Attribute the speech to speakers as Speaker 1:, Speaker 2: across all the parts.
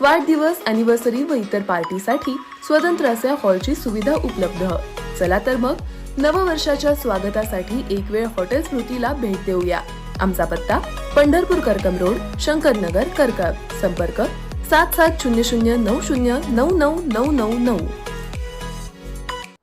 Speaker 1: वाढदिवस अॅनिव्हर्सरी व इतर पार्टीसाठी स्वतंत्र असे हॉलची सुविधा उपलब्ध. चला तर मग नववर्षाच्या स्वागतासाठी एक वेळ हॉटेल स्मृतीला भेट देऊया. आमचा पत्ता पंढरपूर करकम रोड शंकरनगर करकम संपर्क सात सात शून्य शून्य नऊ शून्य नऊ नऊ नऊ नऊ. नऊ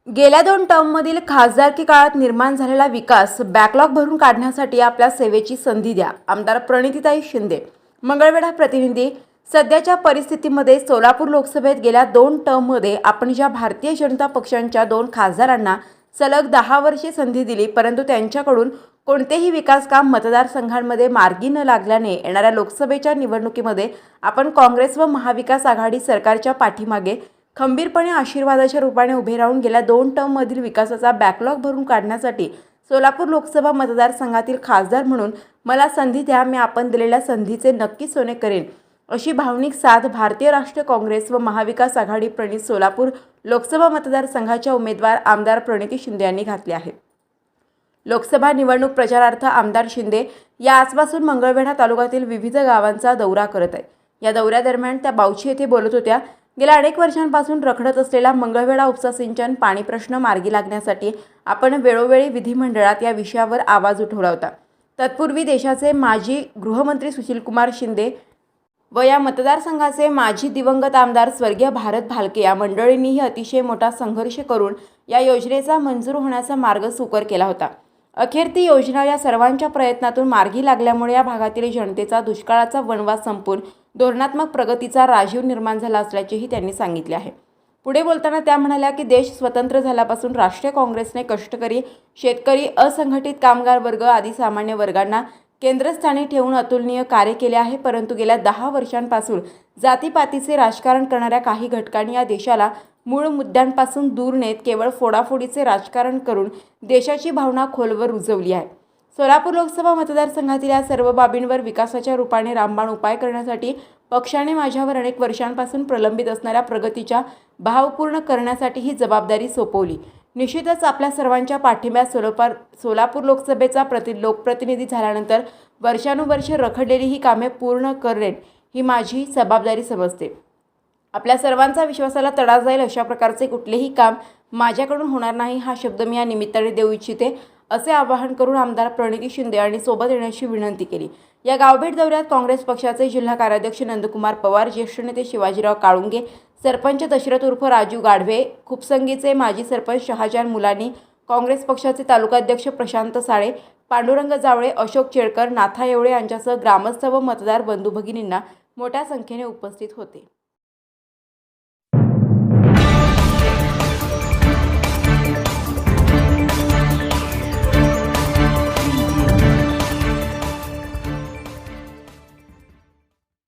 Speaker 2: गेल्या दोन टर्ममधील खासदारकी काळात निर्माण झालेला विकास बॅकलॉग भरून काढण्यासाठी आपल्या सेवेची संधी द्या. आमदार प्रणितीताई शिंदे. मंगळवेढा प्रतिनिधी सध्याच्या परिस्थितीमध्ये सोलापूर लोकसभेत गेल्या दोन टर्ममध्ये आपण ज्या भारतीय जनता पक्षांच्या दोन खासदारांना सलग दहा वर्षे संधी दिली परंतु त्यांच्याकडून कोणतेही विकासकाम मतदारसंघांमध्ये मार्गी न लागल्याने येणाऱ्या लोकसभेच्या निवडणुकीमध्ये आपण काँग्रेस व महाविकास आघाडी सरकारच्या पाठीमागे खंबीरपणे आशीर्वादाच्या रूपाने उभे राहून गेल्या दोन टर्ममधील विकासाचा बॅकलॉग भरून काढण्यासाठी सोलापूर लोकसभा मतदारसंघातील खासदार म्हणून मला संधी द्या मी आपण दिलेल्या संधीचे नक्की सोने करेन. अशी भावनिक साथ भारतीय राष्ट्रीय काँग्रेस व महाविकास आघाडी प्रणित सोलापूर लोकसभा मतदारसंघाच्या उमेदवार आमदार प्रणिती शिंदे यांनी घातली आहे. लोकसभा निवडणूक प्रचारार्थ आमदार शिंदे या आजपासून मंगळवेढा तालुक्यातील विविध गावांचा दौरा करत आहे या दौऱ्यादरम्यान त्या बावची येथे बोलत होत्या गेल्या अनेक वर्षांपासून रखडत असलेला मंगळवेढा उपसा सिंचन पाणी प्रश्न मार्गी लागण्यासाठी आपण वेळोवेळी विधिमंडळात या विषयावर आवाज उठवला होता. तत्पूर्वी देशाचे माजी गृहमंत्री सुशीलकुमार शिंदे व या मतदारसंघाचे माजी दिवंगत आमदार स्वर्गीय भारत भालके या मंडळींनीही अतिशय मोठा संघर्ष करून या योजनेचा मंजूर होण्याचा मार्ग सुकर केला होता. अखेर ती योजना या सर्वांच्या प्रयत्नातून मार्गी लागल्यामुळे या भागातील जनतेचा दुष्काळाचा वनवास संपून धोरणात्मक प्रगतीचा राजीव निर्माण झाला असल्याचेही त्यांनी सांगितले आहे. पुढे बोलताना त्या म्हणाल्या की देश स्वतंत्र झाल्यापासून राष्ट्रीय काँग्रेसने कष्टकरी शेतकरी असंघटित कामगार वर्ग आदी सामान्य वर्गांना केंद्रस्थानी ठेवून अतुलनीय कार्य केले आहे परंतु गेल्या दहा वर्षांपासून जातीपातीचे राजकारण करणाऱ्या काही घटकांनी या देशाला मूळ मुद्द्यांपासून दूर नेत केवळ फोडाफोडीचे राजकारण करून देशाची भावना खोलवर रुजवली आहे. सोलापूर लोकसभा मतदारसंघातील या सर्व बाबींवर विकासाच्या रूपाने रामबाण उपाय करण्यासाठी पक्षाने माझ्यावर अनेक वर्षांपासून प्रलंबित असणाऱ्या प्रगतीच्या भावपूर्ण करण्यासाठी ही जबाबदारी सोपवली. निश्चितच आपल्या सर्वांच्या पाठिंब्यात सोलोपार सोलापूर लोकसभेचा प्रति लोकप्रतिनिधी झाल्यानंतर वर्षानुवर्षे रखडलेली ही कामे पूर्ण करेन ही माझी जबाबदारी समजते. आपल्या सर्वांचा विश्वासाला तडा जाईल अशा प्रकारचे कुठलेही काम माझ्याकडून होणार नाही हा शब्द मी या निमित्ताने देऊ इच्छिते असे आवाहन करून आमदार प्रणिती शिंदे यांनी सोबत येण्याची विनंती केली. या गावभेट दौऱ्यात काँग्रेस पक्षाचे जिल्हा कार्याध्यक्ष नंदकुमार पवार ज्येष्ठ नेते शिवाजीराव काळुंगे सरपंच दशरथ उर्फ राजू गाढवे खुपसंगीचे माजी सरपंच शहाजान मुलानी काँग्रेस पक्षाचे तालुकाध्यक्ष प्रशांत साळे पांडुरंग जावळे अशोक चेडकर नाथा येवळे यांच्यासह ग्रामस्थ व मतदार बंधू भगिनींना मोठ्या संख्येने उपस्थित होते.